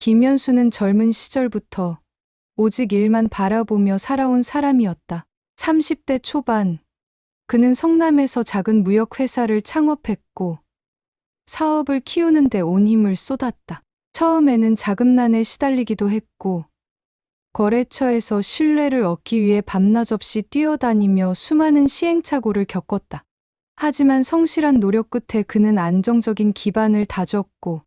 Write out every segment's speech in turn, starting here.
김현수는 젊은 시절부터 오직 일만 바라보며 살아온 사람이었다. 30대 초반, 그는 성남에서 작은 무역회사를 창업했고 사업을 키우는데 온 힘을 쏟았다. 처음에는 자금난에 시달리기도 했고 거래처에서 신뢰를 얻기 위해 밤낮 없이 뛰어다니며 수많은 시행착오를 겪었다. 하지만 성실한 노력 끝에 그는 안정적인 기반을 다졌고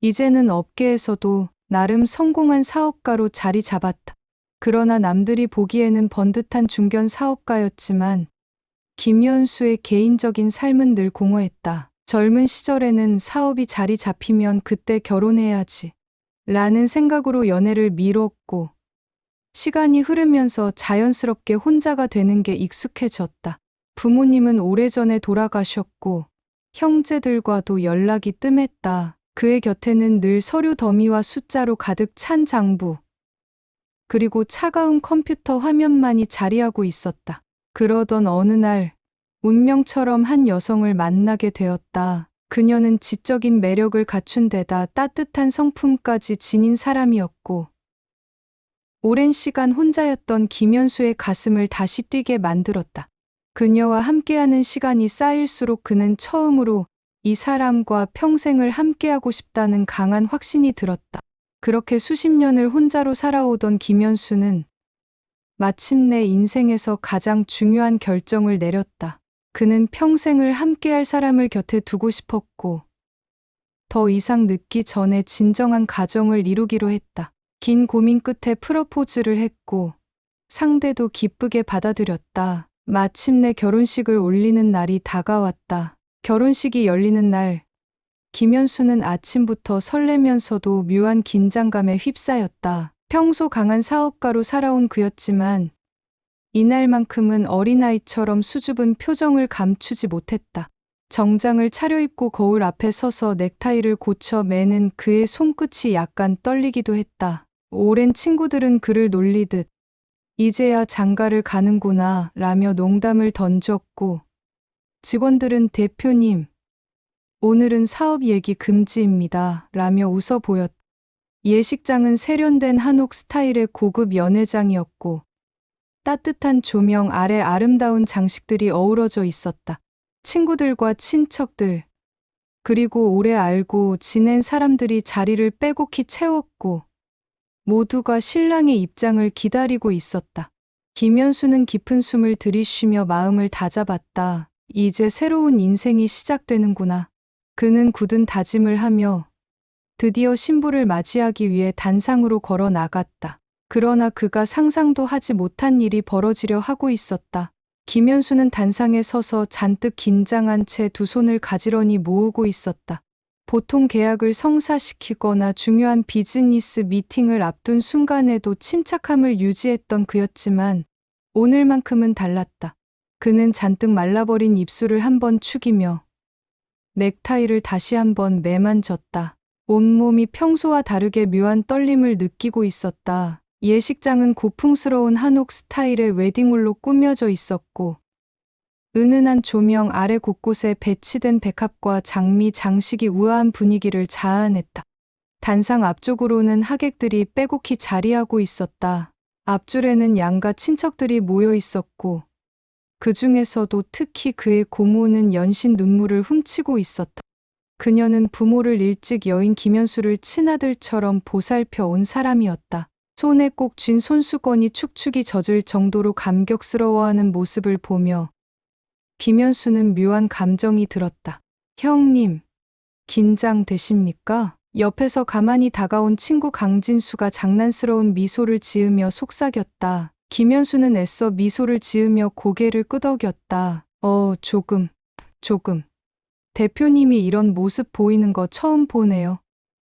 이제는 업계에서도 나름 성공한 사업가로 자리 잡았다. 그러나 남들이 보기에는 번듯한 중견 사업가였지만 김현수의 개인적인 삶은 늘 공허했다. 젊은 시절에는 사업이 자리 잡히면 그때 결혼해야지. 라는 생각으로 연애를 미뤘고, 시간이 흐르면서 자연스럽게 혼자가 되는 게 익숙해졌다. 부모님은 오래전에 돌아가셨고, 형제들과도 연락이 뜸했다. 그의 곁에는 늘 서류 더미와 숫자로 가득 찬 장부, 그리고 차가운 컴퓨터 화면만이 자리하고 있었다. 그러던 어느 날, 운명처럼 한 여성을 만나게 되었다. 그녀는 지적인 매력을 갖춘 데다 따뜻한 성품까지 지닌 사람이었고, 오랜 시간 혼자였던 김현수의 가슴을 다시 뛰게 만들었다. 그녀와 함께하는 시간이 쌓일수록 그는 처음으로 이 사람과 평생을 함께하고 싶다는 강한 확신이 들었다. 그렇게 수십 년을 혼자로 살아오던 김현수는 마침내 인생에서 가장 중요한 결정을 내렸다. 그는 평생을 함께할 사람을 곁에 두고 싶었고, 더 이상 늦기 전에 진정한 가정을 이루기로 했다. 긴 고민 끝에 프로포즈를 했고, 상대도 기쁘게 받아들였다. 마침내 결혼식을 올리는 날이 다가왔다. 결혼식이 열리는 날, 김현수는 아침부터 설레면서도 묘한 긴장감에 휩싸였다. 평소 강한 사업가로 살아온 그였지만 이날만큼은 어린아이처럼 수줍은 표정을 감추지 못했다. 정장을 차려입고 거울 앞에 서서 넥타이를 고쳐 매는 그의 손끝이 약간 떨리기도 했다. 오랜 친구들은 그를 놀리듯 이제야 장가를 가는구나 라며 농담을 던졌고 직원들은 대표님, 오늘은 사업 얘기 금지입니다. 라며 웃어 보였다. 예식장은 세련된 한옥 스타일의 고급 연회장이었고 따뜻한 조명 아래 아름다운 장식들이 어우러져 있었다. 친구들과 친척들, 그리고 오래 알고 지낸 사람들이 자리를 빼곡히 채웠고 모두가 신랑의 입장을 기다리고 있었다. 김현수는 깊은 숨을 들이쉬며 마음을 다잡았다. 이제 새로운 인생이 시작되는구나. 그는 굳은 다짐을 하며 드디어 신부를 맞이하기 위해 단상으로 걸어 나갔다. 그러나 그가 상상도 하지 못한 일이 벌어지려 하고 있었다. 김현수는 단상에 서서 잔뜩 긴장한 채 두 손을 가지런히 모으고 있었다. 보통 계약을 성사시키거나 중요한 비즈니스 미팅을 앞둔 순간에도 침착함을 유지했던 그였지만 오늘만큼은 달랐다. 그는 잔뜩 말라버린 입술을 한번 축이며 넥타이를 다시 한번 매만졌다. 온몸이 평소와 다르게 묘한 떨림을 느끼고 있었다. 예식장은 고풍스러운 한옥 스타일의 웨딩홀로 꾸며져 있었고, 은은한 조명 아래 곳곳에 배치된 백합과 장미 장식이 우아한 분위기를 자아냈다. 단상 앞쪽으로는 하객들이 빼곡히 자리하고 있었다. 앞줄에는 양가 친척들이 모여 있었고, 그 중에서도 특히 그의 고모는 연신 눈물을 훔치고 있었다. 그녀는 부모를 일찍 여인 김현수를 친아들처럼 보살펴 온 사람이었다. 손에 꼭 쥔 손수건이 축축이 젖을 정도로 감격스러워하는 모습을 보며 김현수는 묘한 감정이 들었다. 형님, 긴장되십니까? 옆에서 가만히 다가온 친구 강진수가 장난스러운 미소를 지으며 속삭였다. 김현수는 애써 미소를 지으며 고개를 끄덕였다. 어, 조금, 조금. 대표님이 이런 모습 보이는 거 처음 보네요.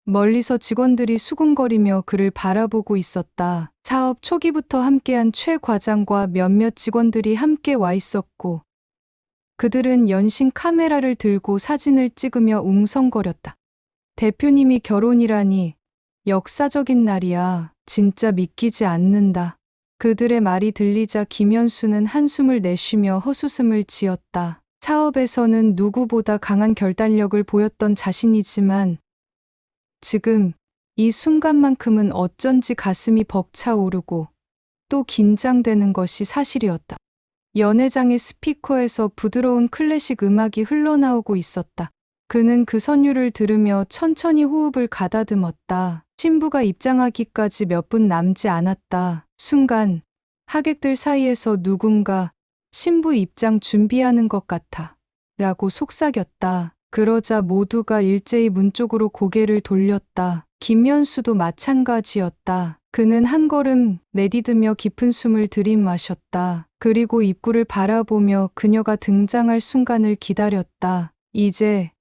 멀리서 직원들이 수군거리며 그를 바라보고 있었다. 사업 초기부터 함께한 최 과장과 몇몇 직원들이 함께 와 있었고, 그들은 연신 카메라를 들고 사진을 찍으며 웅성거렸다. 대표님이 결혼이라니 역사적인 날이야. 진짜 믿기지 않는다. 그들의 말이 들리자 김현수는 한숨을 내쉬며 헛웃음을 지었다. 사업에서는 누구보다 강한 결단력을 보였던 자신이지만 지금 이 순간만큼은 어쩐지 가슴이 벅차오르고 또 긴장되는 것이 사실이었다. 연회장의 스피커에서 부드러운 클래식 음악이 흘러나오고 있었다. 그는 그 선율을 들으며 천천히 호흡을 가다듬었다. 신부가 입장하기까지 몇 분 남지 않았다. 순간 하객들 사이에서 누군가 신부 입장 준비하는 것 같아. 라고 속삭였다. 그러자 모두가 일제히 문 쪽으로 고개를 돌렸다. 김연수도 마찬가지였다. 그는 한 걸음 내디디며 깊은 숨을 들이마셨다. 그리고 입구를 바라보며 그녀가 등장할 순간을 기다렸다. 이제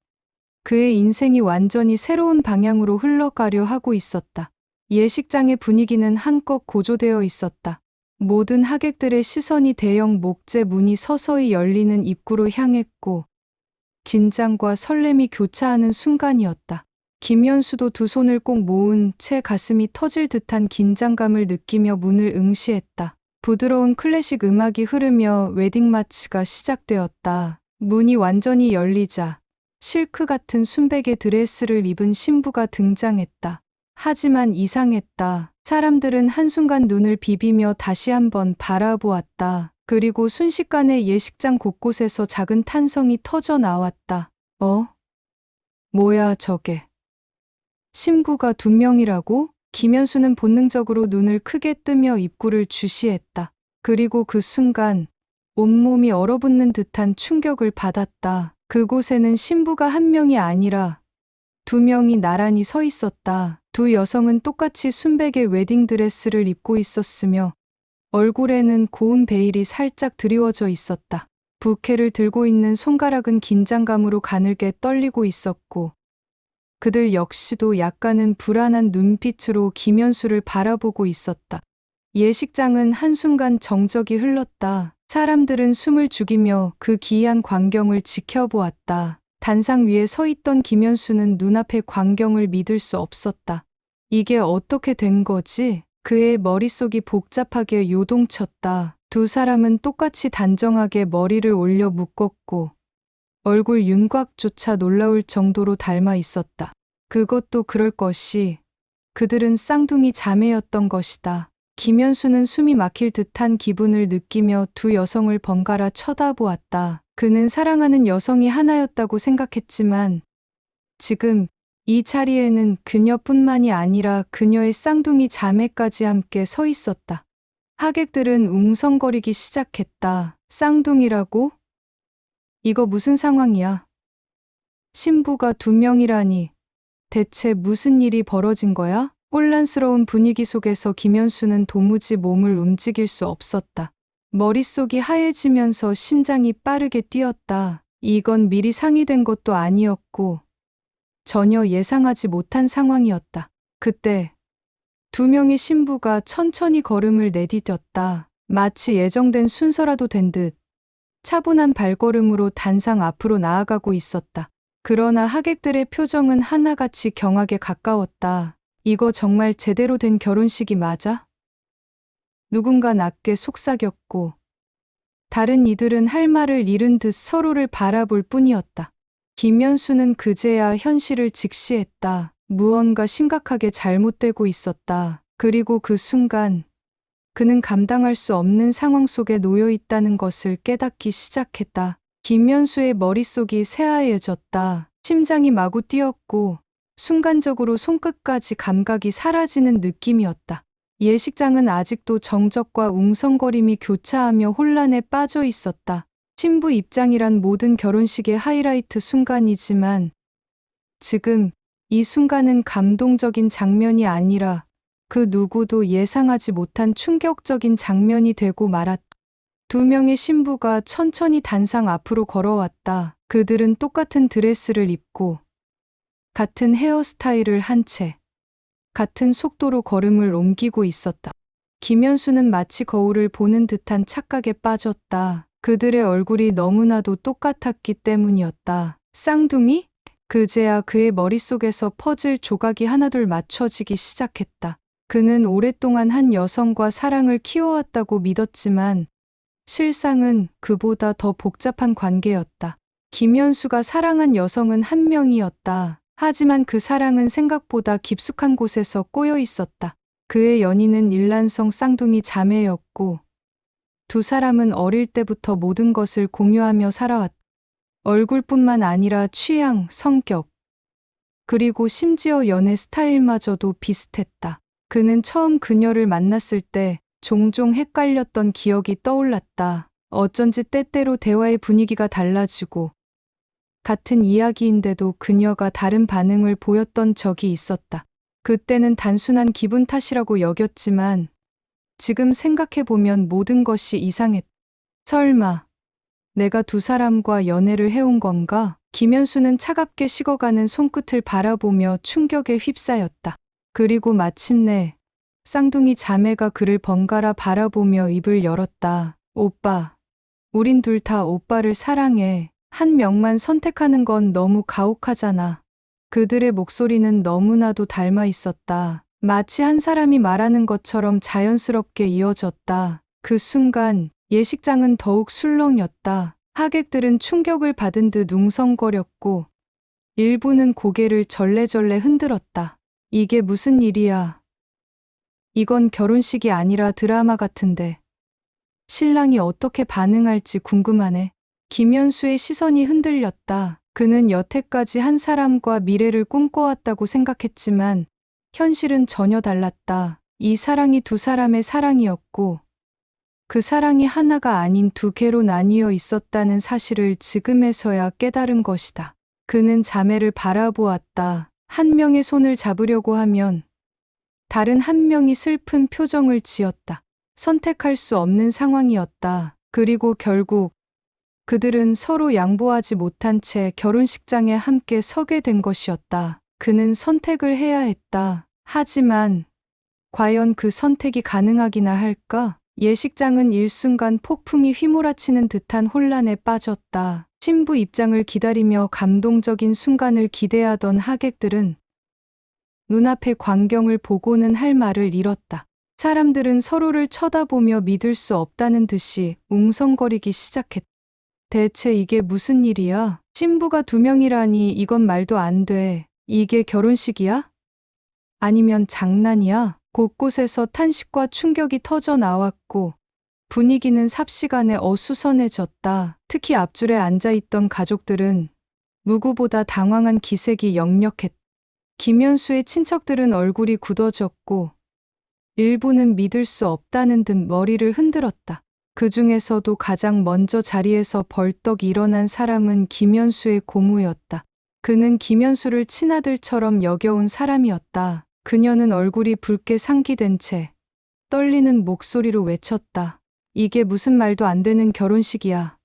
그의 인생이 완전히 새로운 방향으로 흘러가려 하고 있었다. 예식장의 분위기는 한껏 고조되어 있었다. 모든 하객들의 시선이 대형 목재 문이 서서히 열리는 입구로 향했고, 긴장과 설렘이 교차하는 순간이었다. 김연수도 두 손을 꼭 모은 채 가슴이 터질 듯한 긴장감을 느끼며 문을 응시했다. 부드러운 클래식 음악이 흐르며 웨딩 마치가 시작되었다. 문이 완전히 열리자 실크 같은 순백의 드레스를 입은 신부가 등장했다. 하지만 이상했다. 사람들은 한순간 눈을 비비며 다시 한번 바라보았다. 그리고 순식간에 예식장 곳곳에서 작은 탄성이 터져 나왔다. 어? 뭐야, 저게. 신부가 두 명이라고? 김현수는 본능적으로 눈을 크게 뜨며 입구를 주시했다. 그리고 그 순간 온몸이 얼어붙는 듯한 충격을 받았다. 그곳에는 신부가 한 명이 아니라 두 명이 나란히 서 있었다. 두 여성은 똑같이 순백의 웨딩드레스를 입고 있었으며 얼굴에는 고운 베일이 살짝 드리워져 있었다. 부케를 들고 있는 손가락은 긴장감으로 가늘게 떨리고 있었고 그들 역시도 약간은 불안한 눈빛으로 김현수를 바라보고 있었다. 예식장은 한순간 정적이 흘렀다. 사람들은 숨을 죽이며 그 기이한 광경을 지켜보았다. 단상 위에 서 있던 김현수는 눈앞의 광경을 믿을 수 없었다. 이게 어떻게 된 거지? 그의 머릿속이 복잡하게 요동쳤다. 두 사람은 똑같이 단정하게 머리를 올려 묶었고 얼굴 윤곽조차 놀라울 정도로 닮아 있었다. 그것도 그럴 것이 그들은 쌍둥이 자매였던 것이다. 김현수는 숨이 막힐 듯한 기분을 느끼며 두 여성을 번갈아 쳐다보았다. 그는 사랑하는 여성이 하나였다고 생각했지만 지금 이 자리에는 그녀뿐만이 아니라 그녀의 쌍둥이 자매까지 함께 서 있었다. 하객들은 웅성거리기 시작했다. 쌍둥이라고? 이거 무슨 상황이야? 신부가 두 명이라니. 대체 무슨 일이 벌어진 거야? 혼란스러운 분위기 속에서 김현수는 도무지 몸을 움직일 수 없었다. 머릿속이 하얘지면서 심장이 빠르게 뛰었다. 이건 미리 상의된 것도 아니었고 전혀 예상하지 못한 상황이었다. 그때 두 명의 신부가 천천히 걸음을 내디뎠다. 마치 예정된 순서라도 된 듯 차분한 발걸음으로 단상 앞으로 나아가고 있었다. 그러나 하객들의 표정은 하나같이 경악에 가까웠다. 이거 정말 제대로 된 결혼식이 맞아? 누군가 낮게 속삭였고, 다른 이들은 할 말을 잃은 듯 서로를 바라볼 뿐이었다. 김연수는 그제야 현실을 직시했다. 무언가 심각하게 잘못되고 있었다. 그리고 그 순간, 그는 감당할 수 없는 상황 속에 놓여 있다는 것을 깨닫기 시작했다. 김연수의 머릿속이 새하얘졌다. 심장이 마구 뛰었고, 순간적으로 손끝까지 감각이 사라지는 느낌이었다. 예식장은 아직도 정적과 웅성거림이 교차하며 혼란에 빠져 있었다. 신부 입장이란 모든 결혼식의 하이라이트 순간이지만 지금 이 순간은 감동적인 장면이 아니라 그 누구도 예상하지 못한 충격적인 장면이 되고 말았다. 두 명의 신부가 천천히 단상 앞으로 걸어왔다. 그들은 똑같은 드레스를 입고 같은 헤어스타일을 한 채, 같은 속도로 걸음을 옮기고 있었다. 김현수는 마치 거울을 보는 듯한 착각에 빠졌다. 그들의 얼굴이 너무나도 똑같았기 때문이었다. 쌍둥이? 그제야 그의 머릿속에서 퍼즐 조각이 하나둘 맞춰지기 시작했다. 그는 오랫동안 한 여성과 사랑을 키워왔다고 믿었지만 실상은 그보다 더 복잡한 관계였다. 김현수가 사랑한 여성은 한 명이었다. 하지만 그 사랑은 생각보다 깊숙한 곳에서 꼬여 있었다. 그의 연인은 일란성 쌍둥이 자매였고 두 사람은 어릴 때부터 모든 것을 공유하며 살아왔다. 얼굴뿐만 아니라 취향, 성격, 그리고 심지어 연애 스타일마저도 비슷했다. 그는 처음 그녀를 만났을 때 종종 헷갈렸던 기억이 떠올랐다. 어쩐지 때때로 대화의 분위기가 달라지고 같은 이야기인데도 그녀가 다른 반응을 보였던 적이 있었다. 그때는 단순한 기분 탓이라고 여겼지만 지금 생각해보면 모든 것이 이상했다. 설마 내가 두 사람과 연애를 해온 건가? 김현수는 차갑게 식어가는 손끝을 바라보며 충격에 휩싸였다. 그리고 마침내 쌍둥이 자매가 그를 번갈아 바라보며 입을 열었다. 오빠, 우린 둘 다 오빠를 사랑해. 한 명만 선택하는 건 너무 가혹하잖아. 그들의 목소리는 너무나도 닮아 있었다. 마치 한 사람이 말하는 것처럼 자연스럽게 이어졌다. 그 순간 예식장은 더욱 술렁였다. 하객들은 충격을 받은 듯 웅성거렸고 일부는 고개를 절레절레 흔들었다. 이게 무슨 일이야. 이건 결혼식이 아니라 드라마 같은데. 신랑이 어떻게 반응할지 궁금하네. 김현수의 시선이 흔들렸다. 그는 여태까지 한 사람과 미래를 꿈꿔왔다고 생각했지만 현실은 전혀 달랐다. 이 사랑이 두 사람의 사랑이었고 그 사랑이 하나가 아닌 두 개로 나뉘어 있었다는 사실을 지금에서야 깨달은 것이다. 그는 자매를 바라보았다. 한 명의 손을 잡으려고 하면 다른 한 명이 슬픈 표정을 지었다. 선택할 수 없는 상황이었다. 그리고 결국 그들은 서로 양보하지 못한 채 결혼식장에 함께 서게 된 것이었다. 그는 선택을 해야 했다. 하지만 과연 그 선택이 가능하기나 할까? 예식장은 일순간 폭풍이 휘몰아치는 듯한 혼란에 빠졌다. 신부 입장을 기다리며 감동적인 순간을 기대하던 하객들은 눈앞의 광경을 보고는 할 말을 잃었다. 사람들은 서로를 쳐다보며 믿을 수 없다는 듯이 웅성거리기 시작했다. 대체 이게 무슨 일이야? 신부가 두 명이라니 이건 말도 안 돼. 이게 결혼식이야? 아니면 장난이야? 곳곳에서 탄식과 충격이 터져 나왔고 분위기는 삽시간에 어수선해졌다. 특히 앞줄에 앉아있던 가족들은 누구보다 당황한 기색이 역력했다. 김현수의 친척들은 얼굴이 굳어졌고 일부는 믿을 수 없다는 듯 머리를 흔들었다. 그 중에서도 가장 먼저 자리에서 벌떡 일어난 사람은 김현수의 고모였다. 그는 김현수를 친아들처럼 여겨온 사람이었다. 그녀는 얼굴이 붉게 상기된 채 떨리는 목소리로 외쳤다. 이게 무슨 말도 안 되는 결혼식이야.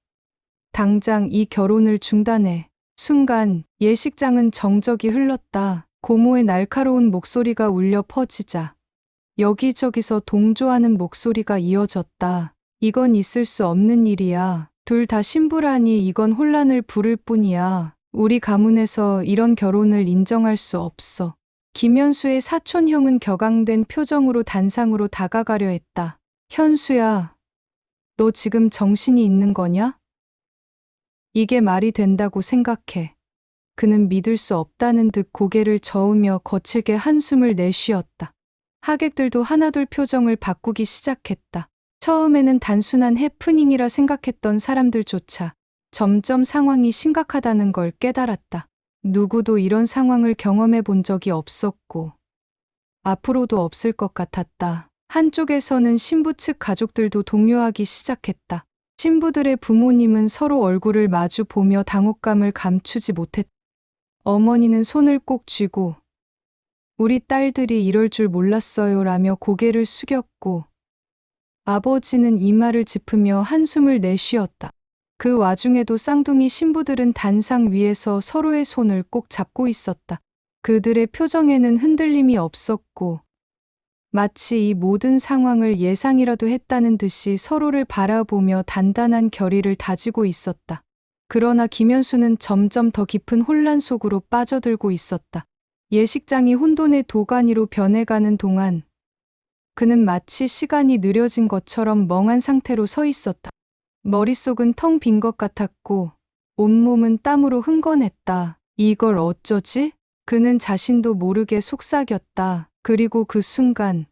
당장 이 결혼을 중단해. 순간 예식장은 정적이 흘렀다. 고모의 날카로운 목소리가 울려 퍼지자 여기저기서 동조하는 목소리가 이어졌다. 이건 있을 수 없는 일이야. 둘 다 신부라니 이건 혼란을 부를 뿐이야. 우리 가문에서 이런 결혼을 인정할 수 없어. 김현수의 사촌 형은 격앙된 표정으로 단상으로 다가가려 했다. 현수야, 너 지금 정신이 있는 거냐? 이게 말이 된다고 생각해. 그는 믿을 수 없다는 듯 고개를 저으며 거칠게 한숨을 내쉬었다. 하객들도 하나둘 표정을 바꾸기 시작했다. 처음에는 단순한 해프닝이라 생각했던 사람들조차 점점 상황이 심각하다는 걸 깨달았다. 누구도 이런 상황을 경험해 본 적이 없었고, 앞으로도 없을 것 같았다. 한쪽에서는 신부 측 가족들도 동요하기 시작했다. 신부들의 부모님은 서로 얼굴을 마주 보며 당혹감을 감추지 못했다. 어머니는 손을 꼭 쥐고, 우리 딸들이 이럴 줄 몰랐어요 라며 고개를 숙였고, 아버지는 이마를 짚으며 한숨을 내쉬었다. 그 와중에도 쌍둥이 신부들은 단상 위에서 서로의 손을 꼭 잡고 있었다. 그들의 표정에는 흔들림이 없었고, 마치 이 모든 상황을 예상이라도 했다는 듯이 서로를 바라보며 단단한 결의를 다지고 있었다. 그러나 김현수는 점점 더 깊은 혼란 속으로 빠져들고 있었다. 예식장이 혼돈의 도가니로 변해가는 동안 그는 마치 시간이 느려진 것처럼 멍한 상태로 서 있었다. 머릿속은 텅 빈 것 같았고 온몸은 땀으로 흥건했다. 이걸 어쩌지? 그는 자신도 모르게 속삭였다. 그리고 그 순간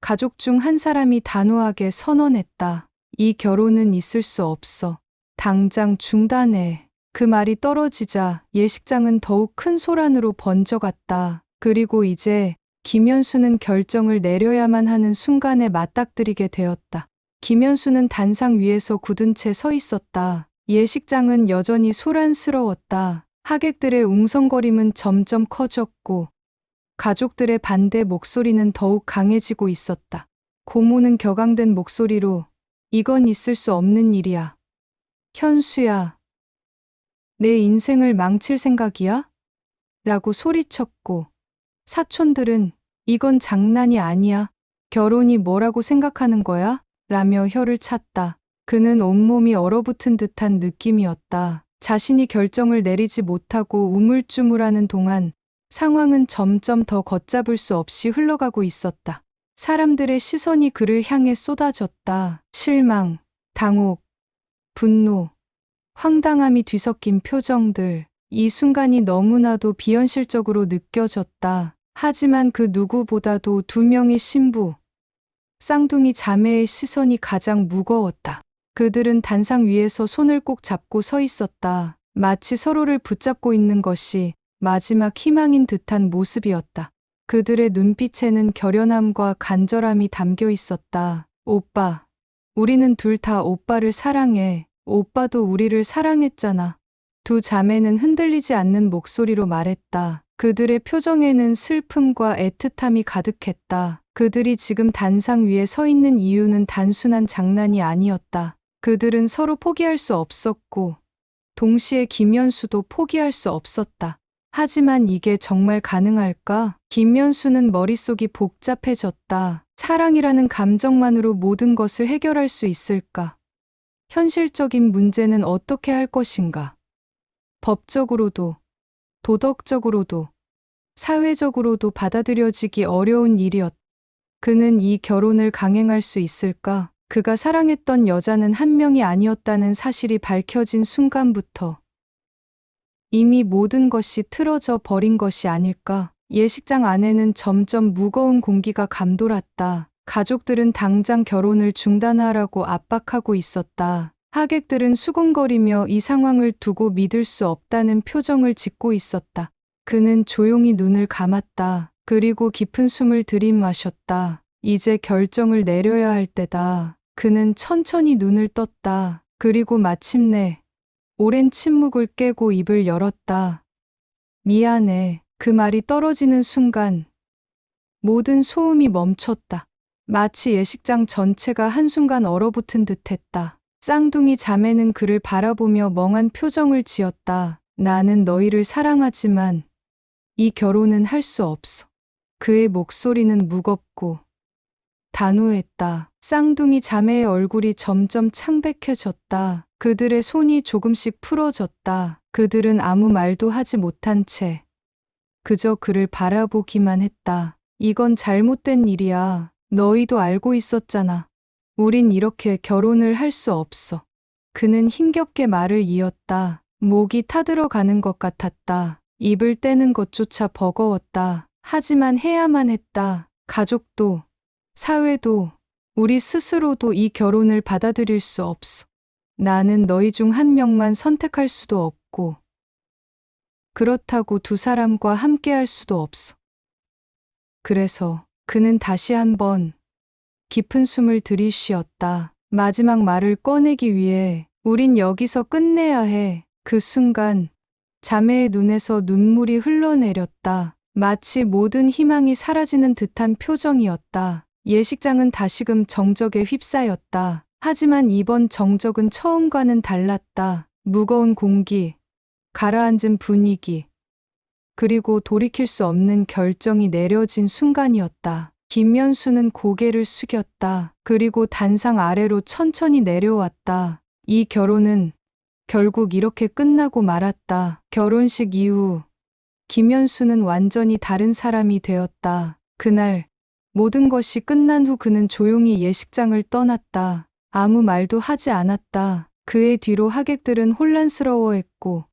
가족 중 한 사람이 단호하게 선언했다. 이 결혼은 있을 수 없어. 당장 중단해. 그 말이 떨어지자 예식장은 더욱 큰 소란으로 번져갔다. 그리고 이제 김현수는 결정을 내려야만 하는 순간에 맞닥뜨리게 되었다. 김현수는 단상 위에서 굳은 채 서 있었다. 예식장은 여전히 소란스러웠다. 하객들의 웅성거림은 점점 커졌고 가족들의 반대 목소리는 더욱 강해지고 있었다. 고모는 격앙된 목소리로 이건 있을 수 없는 일이야. 현수야, 내 인생을 망칠 생각이야? 라고 소리쳤고 사촌들은 이건 장난이 아니야. 결혼이 뭐라고 생각하는 거야? 라며 혀를 찼다. 그는 온몸이 얼어붙은 듯한 느낌이었다. 자신이 결정을 내리지 못하고 우물쭈물하는 동안 상황은 점점 더 걷잡을 수 없이 흘러가고 있었다. 사람들의 시선이 그를 향해 쏟아졌다. 실망, 당혹, 분노, 황당함이 뒤섞인 표정들. 이 순간이 너무나도 비현실적으로 느껴졌다. 하지만 그 누구보다도 두 명의 신부, 쌍둥이 자매의 시선이 가장 무거웠다. 그들은 단상 위에서 손을 꼭 잡고 서 있었다. 마치 서로를 붙잡고 있는 것이 마지막 희망인 듯한 모습이었다. 그들의 눈빛에는 결연함과 간절함이 담겨 있었다. 오빠, 우리는 둘 다 오빠를 사랑해. 오빠도 우리를 사랑했잖아. 두 자매는 흔들리지 않는 목소리로 말했다. 그들의 표정에는 슬픔과 애틋함이 가득했다. 그들이 지금 단상 위에 서 있는 이유는 단순한 장난이 아니었다. 그들은 서로 포기할 수 없었고, 동시에 김연수도 포기할 수 없었다. 하지만 이게 정말 가능할까? 김연수는 머릿속이 복잡해졌다. 사랑이라는 감정만으로 모든 것을 해결할 수 있을까? 현실적인 문제는 어떻게 할 것인가? 법적으로도, 도덕적으로도, 사회적으로도 받아들여지기 어려운 일이었다. 그는 이 결혼을 강행할 수 있을까? 그가 사랑했던 여자는 한 명이 아니었다는 사실이 밝혀진 순간부터 이미 모든 것이 틀어져 버린 것이 아닐까? 예식장 안에는 점점 무거운 공기가 감돌았다. 가족들은 당장 결혼을 중단하라고 압박하고 있었다. 하객들은 수군거리며 이 상황을 두고 믿을 수 없다는 표정을 짓고 있었다. 그는 조용히 눈을 감았다. 그리고 깊은 숨을 들이마셨다. 이제 결정을 내려야 할 때다. 그는 천천히 눈을 떴다. 그리고 마침내 오랜 침묵을 깨고 입을 열었다. 미안해. 그 말이 떨어지는 순간 모든 소음이 멈췄다. 마치 예식장 전체가 한순간 얼어붙은 듯 했다. 쌍둥이 자매는 그를 바라보며 멍한 표정을 지었다. 나는 너희를 사랑하지만 이 결혼은 할 수 없어. 그의 목소리는 무겁고 단호했다. 쌍둥이 자매의 얼굴이 점점 창백해졌다. 그들의 손이 조금씩 풀어졌다. 그들은 아무 말도 하지 못한 채 그저 그를 바라보기만 했다. 이건 잘못된 일이야. 너희도 알고 있었잖아. 우린 이렇게 결혼을 할 수 없어. 그는 힘겹게 말을 이었다. 목이 타들어 가는 것 같았다. 입을 떼는 것조차 버거웠다. 하지만 해야만 했다. 가족도, 사회도, 우리 스스로도 이 결혼을 받아들일 수 없어. 나는 너희 중 한 명만 선택할 수도 없고, 그렇다고 두 사람과 함께 할 수도 없어. 그래서 그는 다시 한번 깊은 숨을 들이쉬었다. 마지막 말을 꺼내기 위해 우린 여기서 끝내야 해. 그 순간 자매의 눈에서 눈물이 흘러내렸다. 마치 모든 희망이 사라지는 듯한 표정이었다. 예식장은 다시금 정적에 휩싸였다. 하지만 이번 정적은 처음과는 달랐다. 무거운 공기, 가라앉은 분위기, 그리고 돌이킬 수 없는 결정이 내려진 순간이었다. 김면수는 고개를 숙였다. 그리고 단상 아래로 천천히 내려왔다. 이 결혼은 결국 이렇게 끝나고 말았다. 결혼식 이후 김현수는 완전히 다른 사람이 되었다. 그날 모든 것이 끝난 후 그는 조용히 예식장을 떠났다. 아무 말도 하지 않았다. 그의 뒤로 하객들은 혼란스러워했고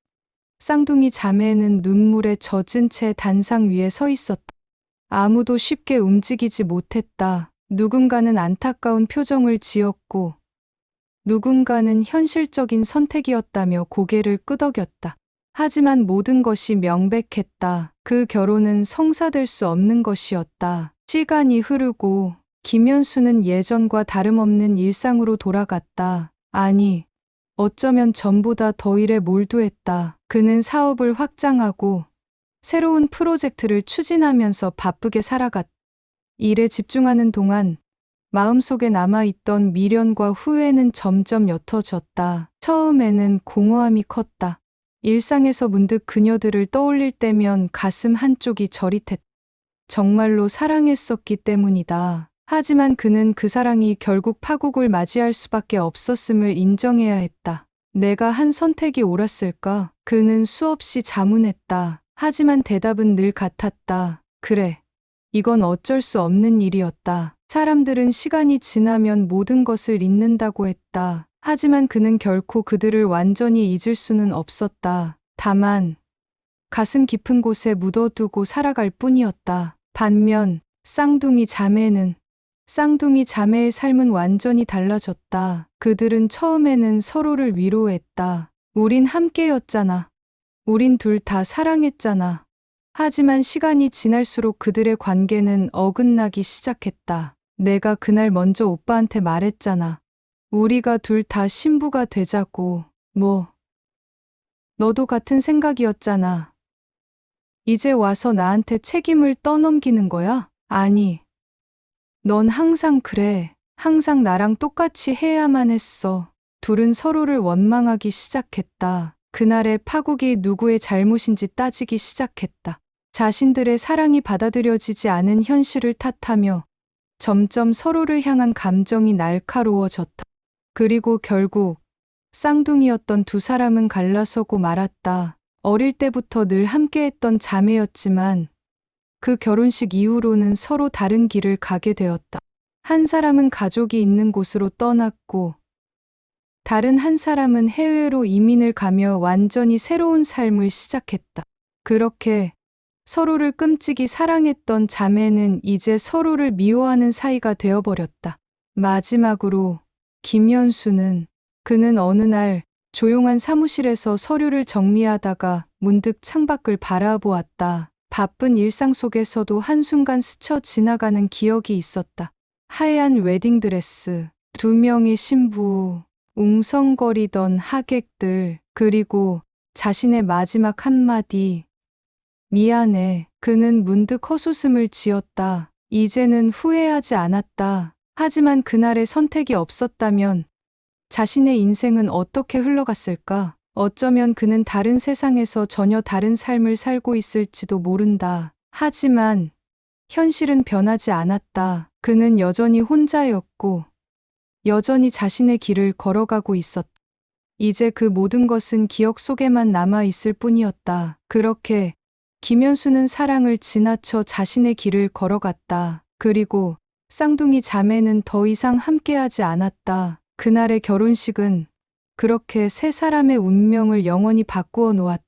쌍둥이 자매는 눈물에 젖은 채 단상 위에 서 있었다. 아무도 쉽게 움직이지 못했다. 누군가는 안타까운 표정을 지었고, 누군가는 현실적인 선택이었다며 고개를 끄덕였다. 하지만 모든 것이 명백했다. 그 결혼은 성사될 수 없는 것이었다. 시간이 흐르고 김현수는 예전과 다름없는 일상으로 돌아갔다. 아니, 어쩌면 전보다 더 일에 몰두했다. 그는 사업을 확장하고 새로운 프로젝트를 추진하면서 바쁘게 살아갔다. 일에 집중하는 동안 마음속에 남아있던 미련과 후회는 점점 옅어졌다. 처음에는 공허함이 컸다. 일상에서 문득 그녀들을 떠올릴 때면 가슴 한쪽이 저릿했다. 정말로 사랑했었기 때문이다. 하지만 그는 그 사랑이 결국 파국을 맞이할 수밖에 없었음을 인정해야 했다. 내가 한 선택이 옳았을까? 그는 수없이 자문했다. 하지만 대답은 늘 같았다. 그래. 이건 어쩔 수 없는 일이었다. 사람들은 시간이 지나면 모든 것을 잊는다고 했다. 하지만 그는 결코 그들을 완전히 잊을 수는 없었다. 다만, 가슴 깊은 곳에 묻어두고 살아갈 뿐이었다. 반면, 쌍둥이 자매는, 쌍둥이 자매의 삶은 완전히 달라졌다. 그들은 처음에는 서로를 위로했다. 우린 함께였잖아. 우린 둘 다 사랑했잖아. 하지만 시간이 지날수록 그들의 관계는 어긋나기 시작했다. 내가 그날 먼저 오빠한테 말했잖아. 우리가 둘 다 신부가 되자고, 뭐. 너도 같은 생각이었잖아. 이제 와서 나한테 책임을 떠넘기는 거야? 아니. 넌 항상 그래. 항상 나랑 똑같이 해야만 했어. 둘은 서로를 원망하기 시작했다. 그날의 파국이 누구의 잘못인지 따지기 시작했다. 자신들의 사랑이 받아들여지지 않은 현실을 탓하며 점점 서로를 향한 감정이 날카로워졌다. 그리고 결국 쌍둥이였던 두 사람은 갈라서고 말았다. 어릴 때부터 늘 함께했던 자매였지만 그 결혼식 이후로는 서로 다른 길을 가게 되었다. 한 사람은 가족이 있는 곳으로 떠났고 다른 한 사람은 해외로 이민을 가며 완전히 새로운 삶을 시작했다. 그렇게 서로를 끔찍이 사랑했던 자매는 이제 서로를 미워하는 사이가 되어버렸다. 마지막으로 김현수는 그는 어느 날 조용한 사무실에서 서류를 정리하다가 문득 창밖을 바라보았다. 바쁜 일상 속에서도 한순간 스쳐 지나가는 기억이 있었다. 하얀 웨딩드레스, 두 명의 신부, 웅성거리던 하객들, 그리고 자신의 마지막 한마디. 미안해. 그는 문득 헛웃음을 지었다. 이제는 후회하지 않았다. 하지만 그날의 선택이 없었다면 자신의 인생은 어떻게 흘러갔을까? 어쩌면 그는 다른 세상에서 전혀 다른 삶을 살고 있을지도 모른다. 하지만 현실은 변하지 않았다. 그는 여전히 혼자였고 여전히 자신의 길을 걸어가고 있었다. 이제 그 모든 것은 기억 속에만 남아 있을 뿐이었다. 그렇게 김현수는 사랑을 지나쳐 자신의 길을 걸어갔다. 그리고 쌍둥이 자매는 더 이상 함께하지 않았다. 그날의 결혼식은 그렇게 세 사람의 운명을 영원히 바꾸어 놓았다.